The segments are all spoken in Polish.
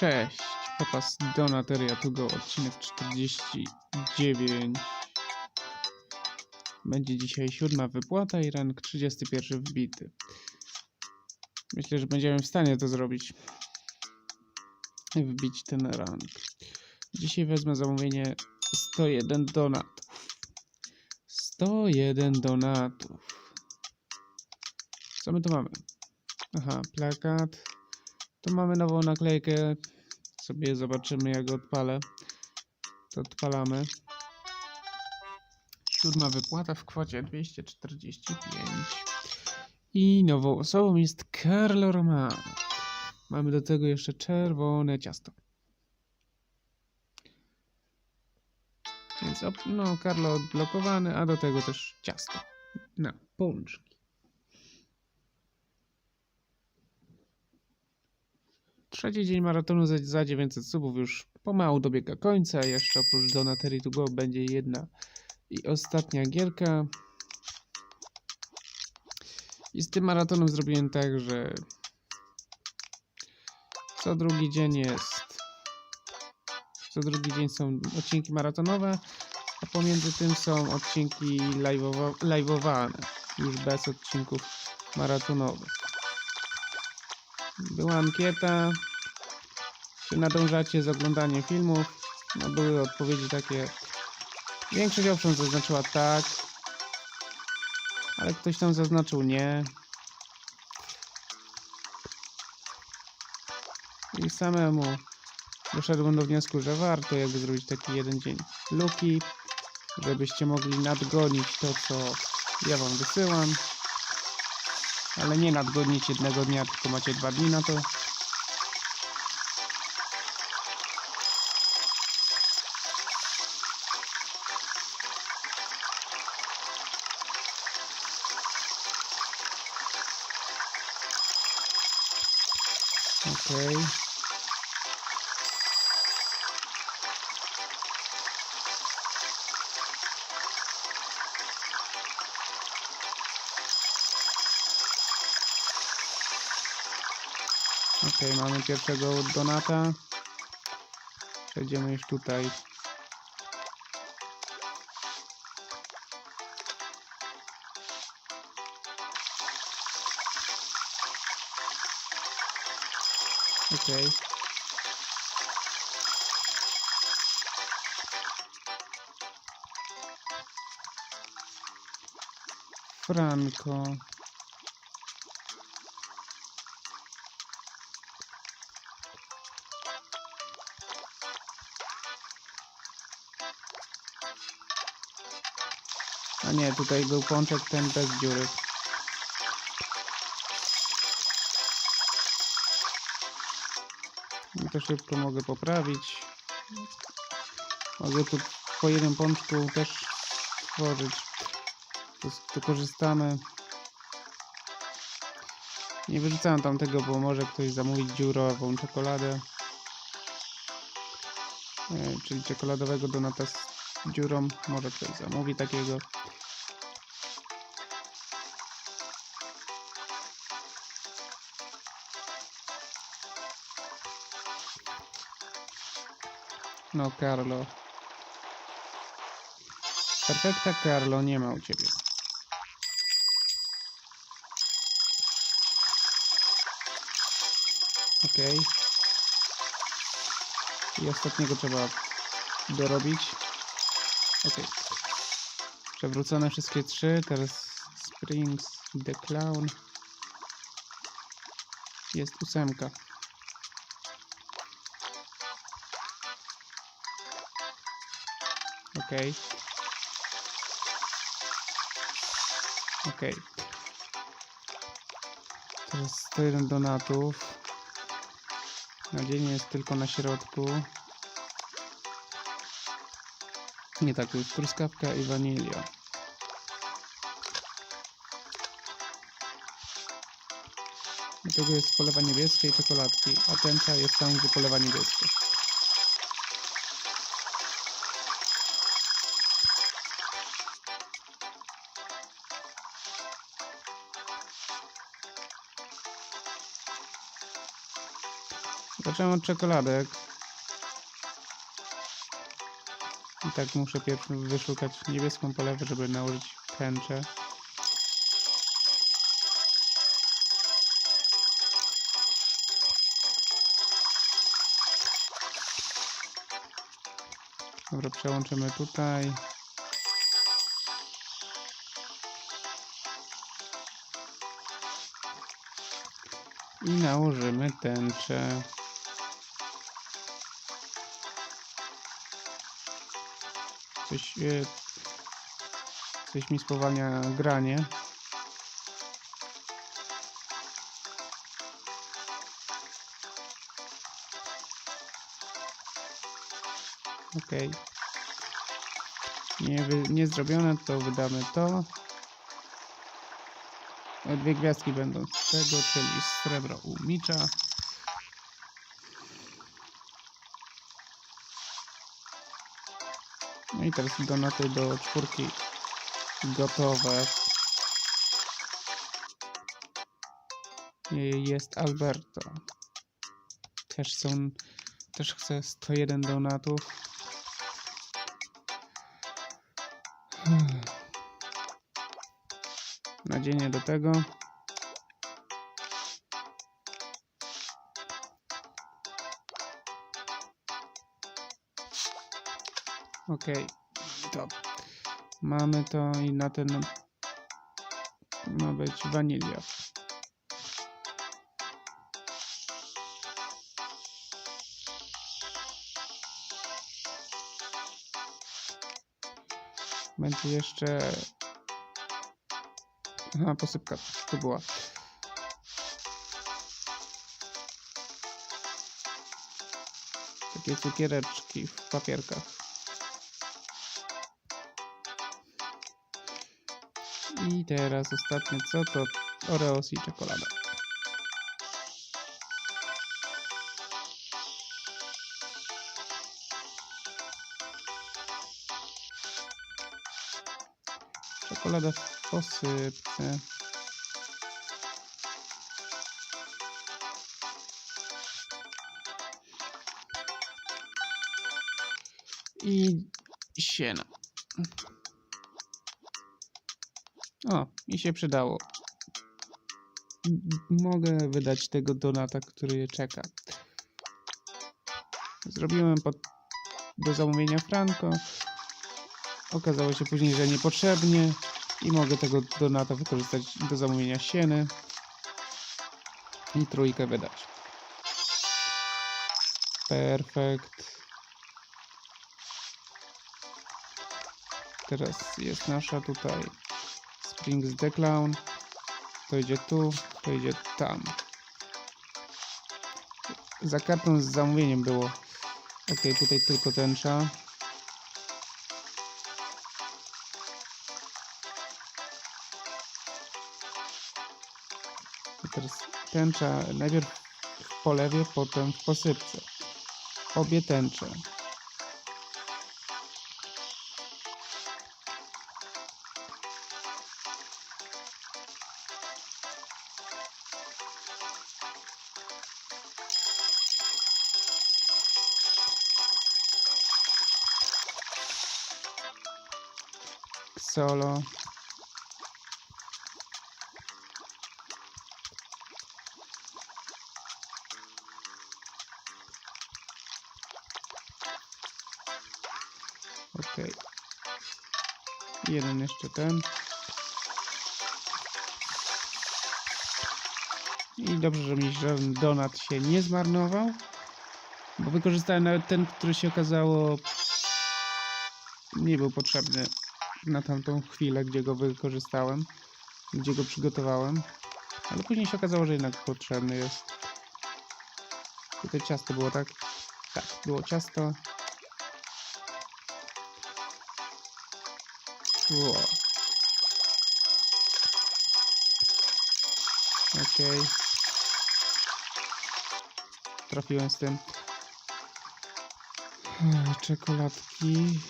Cześć, Papas Donateria to go, odcinek 49. Będzie dzisiaj siódma wypłata i rank 31 wbity. Myślę, że będziemy w stanie to zrobić. Wbić ten rank. Dzisiaj wezmę zamówienie 101 donatów. 101 donatów. Co my tu mamy? Aha, plakat. Tu mamy nową naklejkę. Sobie zobaczymy jak odpalę. To odpalamy. Siódma wypłata w kwocie 245. I nową osobą jest Carlo Romano. Mamy do tego jeszcze czerwone ciasto. Więc no, Carlo odblokowany, a do tego też ciasto. Na pączki. Trzeci dzień maratonu za, za 900 subów już pomału dobiega końca. Jeszcze oprócz Donatery to go będzie jedna i ostatnia gierka. I z tym maratonem zrobiłem tak, że co drugi dzień jest. Co drugi dzień są odcinki maratonowe, a pomiędzy tym są odcinki live'owa- live'owane, już bez odcinków maratonowych. Była ankieta, czy nadążacie z oglądaniem filmów. No były odpowiedzi takie. Większość owszem zaznaczyła tak, ale ktoś tam zaznaczył nie. I samemu doszedłem do wniosku, że warto jakby zrobić taki jeden dzień luki, żebyście mogli nadgonić to, co ja wam wysyłam. Ale nie nadgonić jednego dnia, tylko macie dwa dni na to. Okej. Okej, mamy pierwszego donata. Przejdziemy już tutaj. Okej. Franco. A nie, tutaj był pączek ten bez dziury. To szybko mogę poprawić. Mogę tu po jednym pączku też tworzyć. To, to korzystamy. Nie wyrzucałem tam tego, bo może ktoś zamówić dziurową czekoladę. E, czyli czekoladowego donata z dziurą. Może ktoś zamówi takiego. No, Carlo. Perfekta, Carlo, nie ma u ciebie. Okej. I ostatniego trzeba dorobić. Okej. Przewrócone wszystkie trzy. Teraz Springs The Clown. Jest ósemka. Okej. Okej. Teraz 101 donatów. Nadzieję jest tylko na środku. Nie tak, to jest truskawka i wanilia. Do tego jest polewa niebieskiej czekoladki, a tęcza jest tam, gdzie polewa niebieskie. Zacząłem od czekoladek. I tak muszę pierw wyszukać niebieską polewę, żeby nałożyć tęczę. Dobra, przełączymy tutaj. I nałożymy tęczę. Coś, e, coś mi spowalnia granie. Okej. Nie, nie zrobione, to wydamy to. Dwie gwiazdki będą z tego, czyli srebro u Micza. No i teraz donaty do czwórki gotowe. Jest Alberto. Też są, też chcę 101 donatów. Nadzienie do tego. Okej, to mamy to i na ten ma być wanilia. Będzie jeszcze Aha, posypka to była. Takie cukiereczki w papierkach. I teraz ostatnie co to Oreos i czekolada. Czekolada w posypce. I siena. O, mi się przydało. Mogę wydać tego donata, który czeka. Zrobiłem pod, do zamówienia Franco. Okazało się później, że niepotrzebnie i mogę tego donata wykorzystać do zamówienia sieny i trójkę wydać. Perfekt. Teraz jest nasza tutaj Springs the Clown. To idzie tu, to idzie tam. Za kartą z zamówieniem było. Ok, tutaj tylko tęcza. I teraz tęcza najpierw w polewie, potem w posypce. Obie tęcze. Solo. Okej. Jeden jeszcze ten. I dobrze, że mi żaden donat się nie zmarnował. Bo wykorzystałem nawet ten, który się okazało nie był potrzebny na tamtą chwilę, gdzie go wykorzystałem, gdzie go przygotowałem. Ale później się okazało, że jednak potrzebny jest. Tutaj ciasto było tak? Tak, było ciasto. Ło. Okej. Trafiłem z tym. Czekoladki.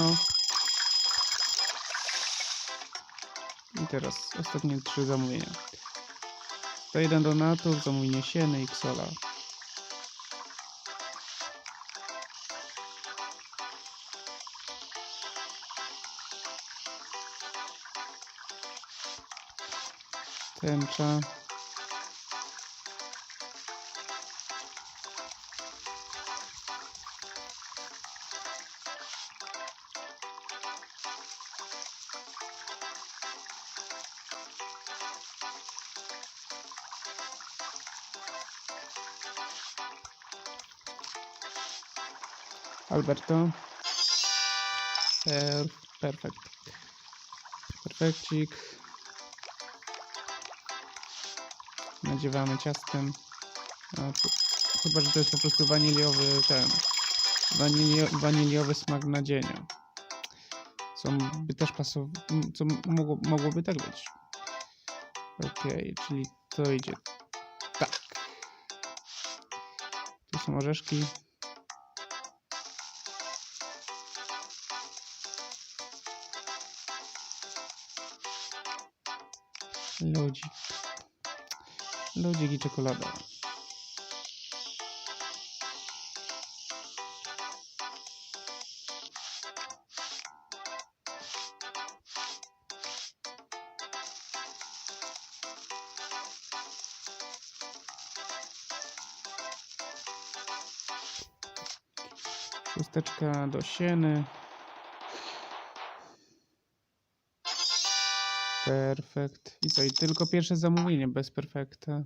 O. I teraz ostatnie trzy zamówienia. 101 donatów, zamówienie sieny i ksola. Tęcza. Alberto. Per, perfekt. Perfekcik. Nadziewamy ciastem. Ch- chyba, że to jest po prostu waniliowy ten. Wanilio, waniliowy smak nadzienia. Co by też pasowało. Co mogło, mogłoby tak być. Okej, czyli to idzie tak. Tu są orzeszki. Lodzik. Lodzik i czekolada. Chusteczka do sieny. Perfekt. I co? I tylko pierwsze zamówienie bez perfekta.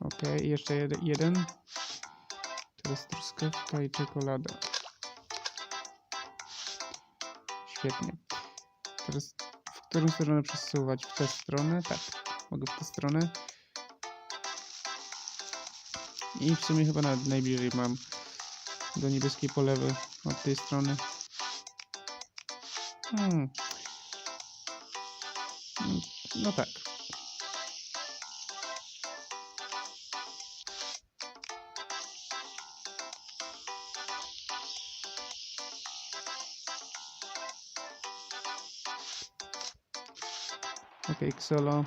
Ok, jeszcze jed jeden. Teraz truskawka i czekolada. Świetnie. Teraz w którą stronę przesuwać? W tę stronę? Tak. Mogę w tę stronę. I w sumie chyba nawet najbliżej mam do niebieskiej polewy od tej strony. Hmm. Mm, No tak. Okej, Xolo.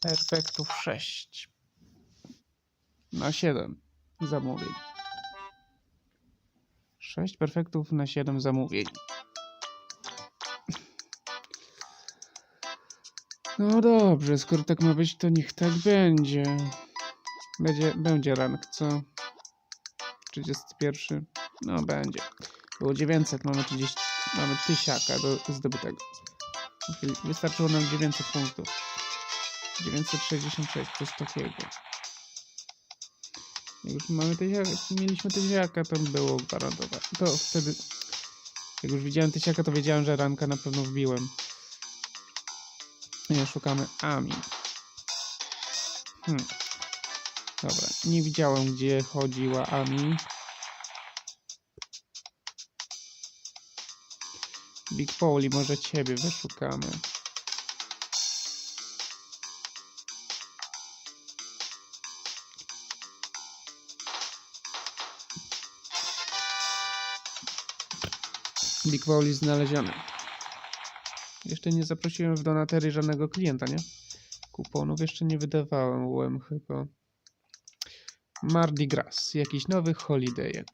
Perfektów 6 na 7 zamówień. 6 perfektów na 7 zamówień. No dobrze, skoro tak ma być, to niech tak będzie. Będzie, będzie rank, co? 31. No będzie. Było 900, mamy 30, mamy tysiaka do zdobytego. Wystarczyło nam 900 punktów. 966, coś takiego. Jak już mamy tysiaka, mieliśmy tysiaka, to było gwarantowane. To wtedy, jak już widziałem tysiaka, to wiedziałem, że ranka na pewno wbiłem. Nie szukamy Ami. Hmm. Dobra, nie widziałem, gdzie chodziła Ami. Big Pauli, może ciebie wyszukamy. Big Pauli znaleziony. Jeszcze nie zaprosiłem w donatery żadnego klienta, nie? Kuponów jeszcze nie wydawałem chyba. Mardi Gras, jakiś nowy holidayek.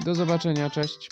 Do zobaczenia, cześć.